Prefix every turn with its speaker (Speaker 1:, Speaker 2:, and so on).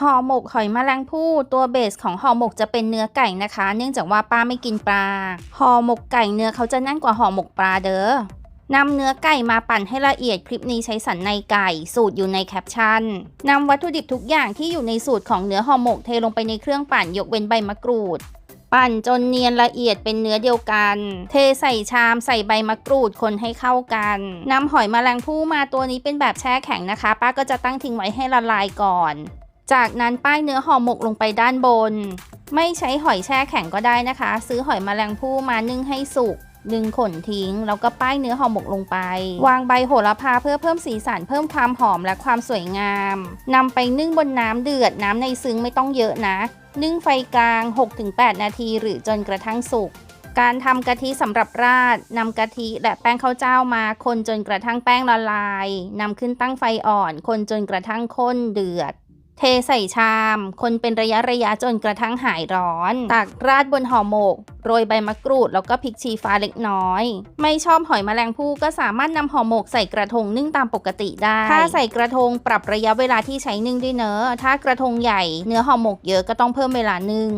Speaker 1: ห่อหมกหอยแมลงภู่ตัวเบสของห่อหมกจะเป็นเนื้อไก่นะคะ เนื่องจากว่าป้าไม่กินปลาห่อหมกไก่เนื้อเขาจะแน่นกว่าห่อหมกปลาเด้อนำเนื้อไก่มาปั่นให้ละเอียด คลิปนี้ใช้สันในไก่ สูตรอยู่ในแคปชั่นนำวัตถุดิบทุกอย่างที่อยู่ในสูตรของเนื้อห่อหมกเทลงไปในเครื่องปั่นยกเว้นใบมะกรูด ปั่นจนเนียนละเอียดเป็นเนื้อเดียวกัน เทใส่ชามใส่ใบมะกรูดคนให้เข้ากันนำหอยแมลงภู่มาตัวนี้เป็นแบบแช่แข็งนะคะ ป้าก็จะตั้งทิ้งไว้ให้ละลายก่อน จากนั้นป้ายเนื้อห่อหมกลงไปด้านบน ไม่ใช้หอยแช่แข็งก็ได้นะคะ ซื้อหอยแมลงภู่มานึ่งให้สุกดึงขนทิ้ง แล้วก็ป้ายเนื้อห่อหมกลงไป วางใบโหระพาเพื่อเพิ่มสีสันเพิ่มความหอมและความสวยงามนำไปนึ่งบนน้ำเดือดน้ำในซึ้งไม่ต้องเยอะนะ นึ่งไฟกลาง 6-8 นาที หรือจนกระทั่งสุกการทำกะทิสำหรับราดนำกะทิและแป้งข้าวเจ้ามาคนจนกระทั่งแป้งละลายนำขึ้นตั้งไฟอ่อน คนจนกระทั่งข้นเดือด เทใส่ชาม คนเป็นระยะระยะจนกระทั่งหายร้อน ตักราดบนห่อหมก โรยใบมะกรูดแล้วก็พริกชี้ฟ้าเล็กน้อย ไม่ชอบหอยแมลงภู่ก็สามารถนำห่อหมกใส่กระทงนึ่งตามปกติได้ ถ้าใส่กระทงปรับระยะเวลาที่ใช้นึ่งด้วยเนอะถ้ากระทงใหญ่เนื้อห่อหมกเยอะก็ต้องเพิ่มเวลานึ่ง